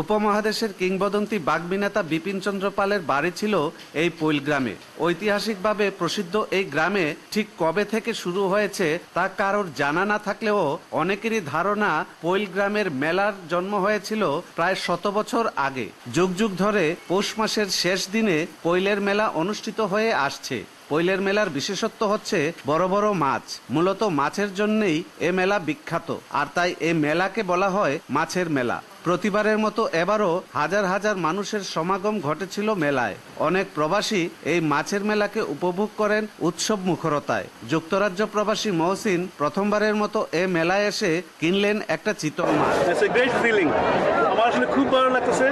উপমহাদেশের কিংবদন্তি বাগ্মিনেতা বিপিনচন্দ্র পালের বাড়ি ছিল এই পৈল গ্রামে ঐতিহাসিকভাবে প্রসিদ্ধ এই গ্রামে ঠিক কবে থেকে শুরু হয়েছে তা কারোর জানা না থাকলেও অনেকেরই ধারণা পৈল গ্রামের মেলার জন্ম হয়েছিল প্রায় শত বছর আগে। যুগ যুগ ধরে পৌষ মাসের শেষ দিনে পৈলের মেলা অনুষ্ঠিত হয়ে আসছে। পৈলের মেলার বিশেষত্ব হচ্ছে বড় বড় মাছ। মূলত মাছের জন্যই এ মেলা বিখ্যাত। আর তাই এ মেলাকে বলা হয় মাছের মেলা। প্রতিবারের মতো এবারও হাজার হাজার মানুষের সমাগম ঘটেছিল মেলায়। অনেক প্রবাসী এই মাছের মেলাকে উপভোগ করেন উৎসব মুখরতায়। যুক্তরাজ্য প্রবাসী মহসিন প্রথমবারের মতো এ মেলায় এসে কিনলেন একটা চিতল মাছ। আসলে খুব ভালো লাগতেছে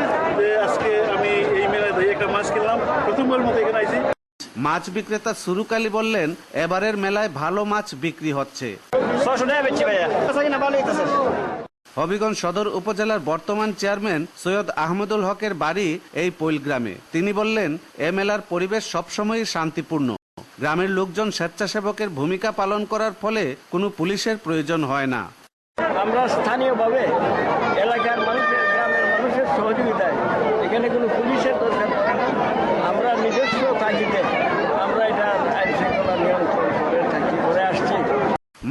আজকে আমি এই মেলায় একটা মাছ কিনলাম। প্রথমবার মতো এখানে আইছি। মাছ বিক্রেতা সুরুকালী বললেন, এবারের মেলায় ভালো মাছ বিক্রি হচ্ছে। হবিগঞ্জ সদর উপজেলার বর্তমান চেয়ারম্যান সৈয়দ আহমদুল হকের বাড়ি এই পৈল গ্রামে তিনি বললেন, এ মেলার পরিবেশ সবসময়ই শান্তিপূর্ণ। গ্রামের লোকজন স্বেচ্ছাসেবকের ভূমিকা পালন করার ফলে কোনো পুলিশের প্রয়োজন হয় না। আমরা স্থানীয়ভাবে এলাকার মানুষের গ্রামের মানুষের সহযোগিতায় এখানে কোনো পুলিশের দরকার পড়ে না আমরা নিজস্ব তাগিদে আমরা এটা আইন শৃঙ্খলা নিয়ন্ত্রণ করে থাকি করে আসছি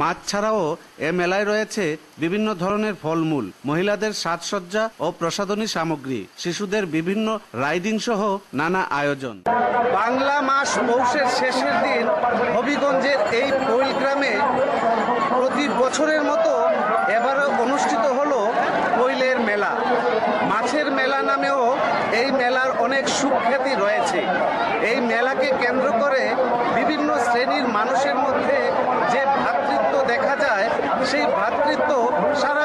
মাছ ছাড়াও এ মেলায় রয়েছে বিভিন্ন ধরনের ফলমূল, মহিলাদের সাজসজ্জা ও প্রসাধনী সামগ্রী, শিশুদের বিভিন্ন রাইডিং সহ নানা আয়োজন। বাংলা মাস পৌষের শেষের দিন হবিগঞ্জের এই পৈল গ্রামে প্রতি বছরের মতো এবারও অনুষ্ঠিত হলো পৈলের মেলা। মাছের মেলা নামেও এই মেলার অনেক সুখ্যাতি রয়েছে। এই মেলাকে কেন্দ্র করে বিভিন্ন শ্রেণির মানুষের মধ্যে যে ভ্রাতৃত্ব দেখা যায় সেই ভ্রাতৃত্ব সারা